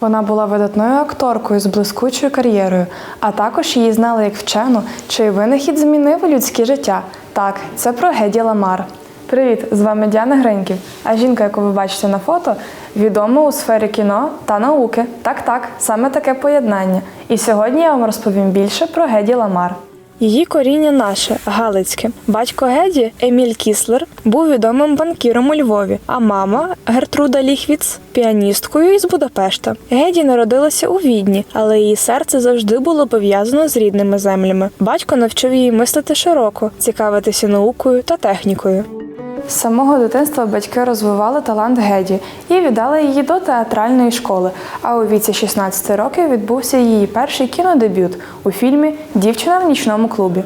Вона була видатною акторкою з блискучою кар'єрою, а також її знали як вчену, чий винахід змінив людське життя. Так, це про Геді Ламар. Привіт, з вами Діана Гриньків. А жінка, яку ви бачите на фото, відома у сфері кіно та науки. Так, так, саме таке поєднання. І сьогодні я вам розповім більше про Геді Ламар. Її коріння наше Галицьке. Батько Геді Еміль Кіслер був відомим банкіром у Львові, а мама Гертруда Ліхвіц піаністкою із Будапешта. Геді народилася у Відні, але її серце завжди було пов'язано з рідними землями. Батько навчив її мислити широко, цікавитися наукою та технікою. З самого дитинства батьки розвивали талант Геді і віддали її до театральної школи. А у віці 16 років відбувся її перший кінодебют у фільмі Дівчина в нічному клубі.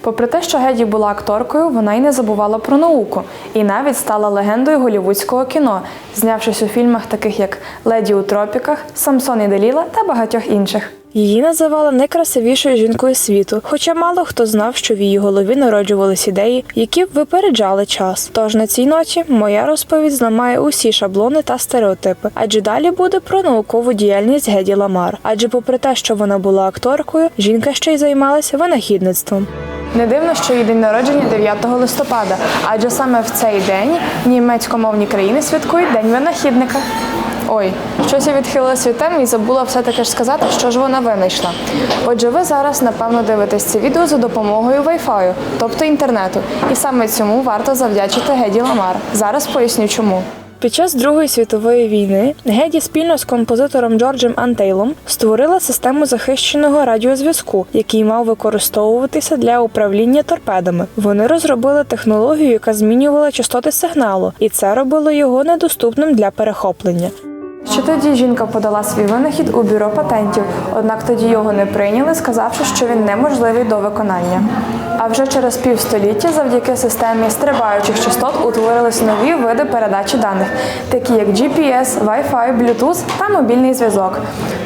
Попри те, що Геді була акторкою, вона й не забувала про науку і навіть стала легендою голівудського кіно, знявшись у фільмах таких як Леді у тропіках, Самсон і Деліла та багатьох інших. Її називали найкрасивішою жінкою світу, хоча мало хто знав, що в її голові народжувались ідеї, які б випереджали час. Тож на цій ноті моя розповідь зламає усі шаблони та стереотипи, адже далі буде про наукову діяльність Геді Ламар. Адже, попри те, що вона була акторкою, жінка ще й займалася винахідництвом. Не дивно, що її день народження 9 листопада, адже саме в цей день німецькомовні країни святкують День винахідника. Ой, щось я відхилилася від теми і забула все-таки ж сказати, що ж вона винайшла. Отже, ви зараз, напевно, дивитесь це відео за допомогою Wi-Fi, тобто інтернету. І саме цьому варто завдячити Геді Ламар. Зараз поясню чому. Під час Другої світової війни Геді спільно з композитором Джорджем Антейлом створила систему захищеного радіозв'язку, який мав використовуватися для управління торпедами. Вони розробили технологію, яка змінювала частоти сигналу, і це робило його недоступним для перехоплення. Ще тоді жінка подала свій винахід у бюро патентів, однак тоді його не прийняли, сказавши, що він неможливий до виконання. А вже через півстоліття завдяки системі стрибаючих частот утворились нові види передачі даних, такі як GPS, Wi-Fi, Bluetooth та мобільний зв'язок.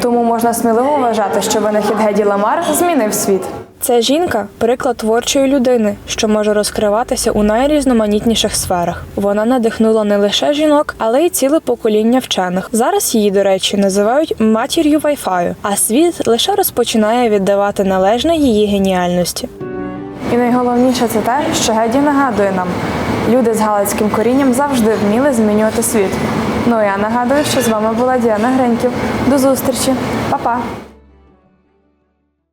Тому можна сміливо вважати, що винахід Геді Ламар змінив світ. Ця жінка приклад творчої людини, що може розкриватися у найрізноманітніших сферах. Вона надихнула не лише жінок, але й ціле покоління вчених. Зараз її, до речі, називають матір'ю Wi-Fi, а світ лише розпочинає віддавати належне її геніальності. І найголовніше це те, що Геді нагадує нам, люди з галицьким корінням завжди вміли змінювати світ. Ну я нагадую, що з вами була Діана Гриньків. До зустрічі, Па-па!